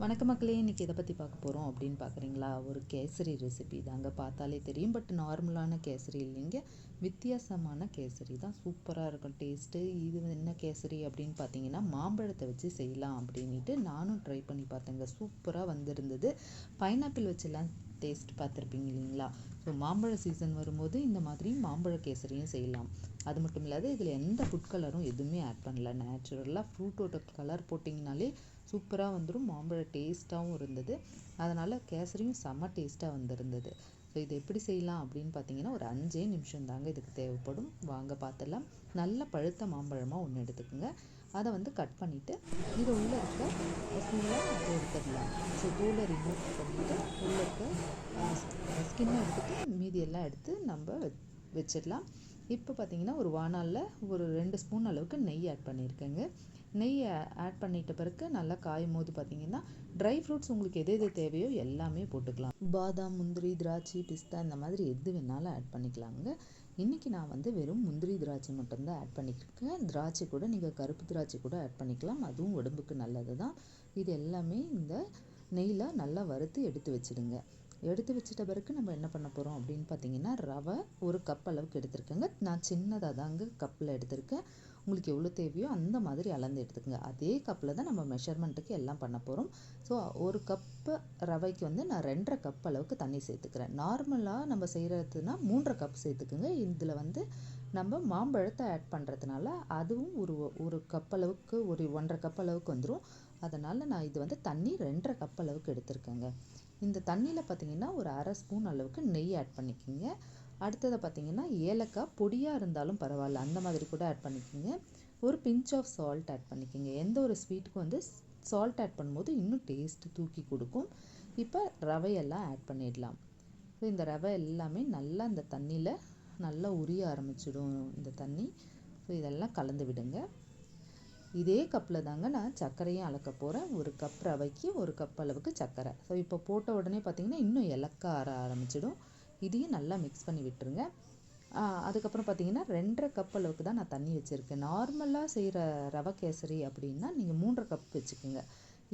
வணக்க மக்களே இன்றைக்கி எதை பற்றி பார்க்க போகிறோம் அப்படின்னு பார்க்குறீங்களா? ஒரு கேசரி ரெசிபி தாங்க பார்த்தாலே தெரியும். பட் நார்மலான கேசரி இல்லைங்க. வித்தியாசமான கேசரி தான். சூப்பராக இருக்கும். டேஸ்ட்டு இது என்ன கேசரி அப்படின்னு பார்த்தீங்கன்னா மாம்பழத்தை வச்சு செய்யலாம் அப்படின்ட்டு நானும் ட்ரை பண்ணி பார்த்தேங்க. சூப்பராக வந்திருந்தது. பைனாப்பிள் வச்செல்லாம் டேஸ்ட் பார்த்துருப்பீங்க இல்லைங்களா? ஸோ மாம்பழ சீசன் வரும்போது இந்த மாதிரி மாம்பழ கேசரியும் செய்யலாம். அது மட்டும் இல்லாத இதில் எந்த ஃபுட் கலரும் எதுவுமே ஆட் பண்ணல. நேச்சுரலாக ஃப்ரூட்டோட கலர் போட்டிங்கனாலே சூப்பராக வந்துடும் மாம்பழ டேஸ்ட்டாகவும் இருந்தது. அதனால் கேசரியும் செம்ம டேஸ்ட்டாக வந்திருந்தது. ஸோ இது எப்படி செய்யலாம் அப்படின்னு பார்த்தீங்கன்னா ஒரு அஞ்சே நிமிஷம் தாங்க இதுக்கு தேவைப்படும். வாங்க பார்த்துடலாம். நல்ல பழுத்த மாம்பழமாக ஒன்று எடுத்துக்கோங்க. அதை வந்து கட் பண்ணிவிட்டு இது உள்ளே இருக்க ஃபுல்லாக அதை எடுத்துடலாம். ஸோ தூளை ரிமூவ் பண்ணிவிட்டு உள்ளே இருக்க ஸ்கின்னை எடுத்துட்டு மீதி எல்லாம் எடுத்து நம்ம வச்சிடலாம். இப்போ பார்த்தீங்கன்னா ஒரு வானாலில் ஒரு ரெண்டு ஸ்பூன் அளவுக்கு நெய் ஆட் பண்ணியிருக்கேங்க நெய் ஆட் பண்ணிட்ட பிறகு நல்லா காயும் போது பார்த்தீங்கன்னா ட்ரை ஃப்ரூட்ஸ் உங்களுக்கு எது எது தேவையோ எல்லாமே போட்டுக்கலாம். பாதாம் முந்திரி திராட்சை பிஸ்தா இந்த மாதிரி எது வேணாலும் ஆட் பண்ணிக்கலாங்க. இன்றைக்கி நான் வந்து வெறும் முந்திரி திராட்சை மட்டும்தான் ஆட் பண்ணியிருக்கேன் திராட்சை கூட நீங்கள் கருப்பு திராட்சை கூட ஆட் பண்ணிக்கலாம். அதுவும் உடம்புக்கு நல்லது தான் இது எல்லாமே இந்த நெய்யில் நல்லா வறுத்து எடுத்து வச்சுடுங்க. எடுத்து வச்சிட்ட பிறகு நம்ம என்ன பண்ண போகிறோம் அப்படின்னு பார்த்தீங்கன்னா ரவை ஒரு கப் அளவுக்கு எடுத்திருக்கேங்க. நான் சின்னதாக தாங்க கப்பில் எடுத்திருக்கேன். உங்களுக்கு எவ்வளோ தேவையோ அந்த மாதிரி அளந்து எடுத்துக்கோங்க. அதே கப்பில் தான் நம்ம மெஷர்மெண்ட்டுக்கு எல்லாம் பண்ண போகிறோம் ஸோ ஒரு கப்பு ரவைக்கு வந்து நான் ரெண்டரை கப் அளவுக்கு தண்ணி சேர்த்துக்கிறேன். நார்மலாக நம்ம செய்கிறதுனா மூன்றரை கப் சேர்த்துக்குங்க. இதில் வந்து நம்ம மாம்பழத்தை ஆட் பண்ணுறதுனால அதுவும் ஒரு ஒரு கப் அளவுக்கு ஒரு ஒன்றரை கப் அளவுக்கு வந்துடும் அதனால் நான் இது வந்து தண்ணி ரெண்டரை கப் அளவுக்கு எடுத்திருக்கேங்க. இந்த தண்ணியில் பார்த்தீங்கன்னா ஒரு அரை ஸ்பூன் அளவுக்கு நெய் ஆட் பண்ணிக்கோங்க. அடுத்ததை பார்த்தீங்கன்னா ஏலக்காய் பொடியாக இருந்தாலும் பரவாயில்ல. அந்த மாதிரி கூட ஆட் பண்ணிக்கோங்க. ஒரு பிஞ்ச் ஆஃப் சால்ட் ஆட் பண்ணிக்கோங்க. எந்த ஒரு ஸ்வீட்டுக்கும் வந்து சால்ட் ஆட் பண்ணும்போது இன்னும் டேஸ்ட்டு தூக்கி கொடுக்கும். இப்போ ரவையெல்லாம் ஆட் பண்ணிடலாம். ஸோ இந்த ரவை எல்லாமே நல்லா இந்த தண்ணியில் நல்லா உரிய ஆரம்பிச்சிடும் இந்த தண்ணி. ஸோ இதெல்லாம் கலந்து விடுங்க. இதே கப்பில் தாங்க நான் சர்க்கரையும் அளக்க போகிறேன் ஒரு கப் ரவைக்கு ஒரு கப் அளவுக்கு சர்க்கரை. ஸோ இப்போ போட்ட உடனே பார்த்திங்கன்னா இன்னும் இலக்க ஆற ஆரம்பிச்சிடும். இதையும் நல்லா மிக்ஸ் பண்ணி விட்டுருங்க. அதுக்கப்புறம் பார்த்தீங்கன்னா ரெண்டரை கப் அளவுக்கு தான் நான் தண்ணி வச்சுருக்கேன். நார்மலாக செய்கிற ரவை கேசரி அப்படின்னா நீங்கள் மூன்றரை கப் வச்சுக்கோங்க.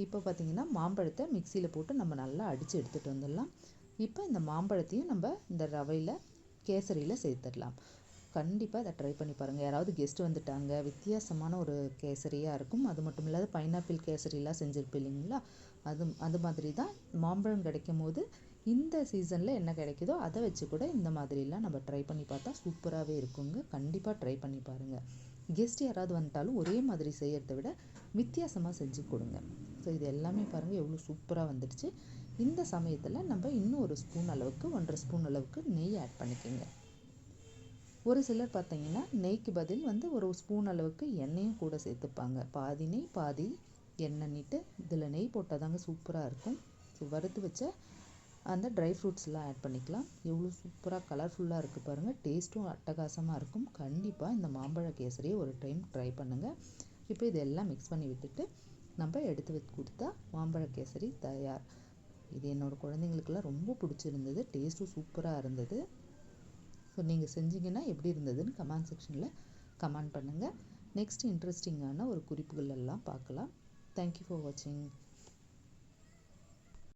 இப்போ பார்த்தீங்கன்னா மாம்பழத்தை மிக்சியில் போட்டு நம்ம நல்லா அடித்து எடுத்துகிட்டு வந்துடலாம். இப்போ இந்த மாம்பழத்தையும் நம்ம இந்த ரவையில் கேசரியில் சேர்த்துடலாம். கண்டிப்பாக அதை ட்ரை பண்ணி பாருங்கள் யாராவது கெஸ்ட் வந்துட்டாங்க வித்தியாசமான ஒரு கேசரியாக இருக்கும். அது மட்டும் இல்லாத பைனாப்பிள் கேசரிலாம் செஞ்சுருப்பேன் இல்லைங்களா? அது அது மாதிரி தான் மாம்பழம் கிடைக்கும் போது இந்த சீசனில் என்ன கிடைக்குதோ அதை வச்சு கூட இந்த மாதிரிலாம் நம்ம ட்ரை பண்ணி பார்த்தா சூப்பராகவே இருக்குங்க. கண்டிப்பாக ட்ரை பண்ணி பாருங்கள் கெஸ்ட் யாராவது வந்துட்டாலும் ஒரே மாதிரி செய்கிறத விட வித்தியாசமாக செஞ்சு கொடுங்க. ஸோ இது எல்லாமே பாருங்கள் எவ்வளோ சூப்பராக வந்துடுச்சு. இந்த சமயத்தில் நம்ம இன்னும் ஒரு ஸ்பூன் அளவுக்கு ஒன்றரை ஸ்பூன் அளவுக்கு நெய் ஆட் பண்ணிக்கோங்க. ஒரு சிலர் பார்த்தீங்கன்னா நெய்க்கு பதில் வந்து ஒரு ஸ்பூன் அளவுக்கு எண்ணெயும் கூட சேர்த்துப்பாங்க. பாதி நெய் பாதி எண்ணெய் நீட்டு. இதில் நெய் போட்டால் தாங்க சூப்பராக இருக்கும். ஸோ வறுத்து வச்ச அந்த ட்ரை ஃப்ரூட்ஸ்லாம் ஆட் பண்ணிக்கலாம். எவ்வளோ சூப்பராக கலர்ஃபுல்லாக இருக்குது பாருங்கள் டேஸ்ட்டும் அட்டகாசமாக இருக்கும். கண்டிப்பாக இந்த மாம்பழ கேசரியை ஒரு டைம் ட்ரை பண்ணுங்கள் இப்போ இதெல்லாம் மிக்ஸ் பண்ணி விட்டுட்டு நம்ம எடுத்து வச்சு கொடுத்தா மாம்பழ கேசரி தயார். இது என்னோடய குழந்தைங்களுக்கெல்லாம் ரொம்ப பிடிச்சிருந்தது. டேஸ்ட்டும் சூப்பராக இருந்தது. ஸோ நீங்கள் செஞ்சீங்கன்னா எப்படி இருந்ததுன்னு கமெண்ட் செக்ஷனில் கமெண்ட் பண்ணுங்கள் நெக்ஸ்ட் இன்ட்ரெஸ்டிங்கான ஒரு குறிப்புகள் எல்லாம் பார்க்கலாம். தேங்க்யூ ஃபார் வாட்சிங்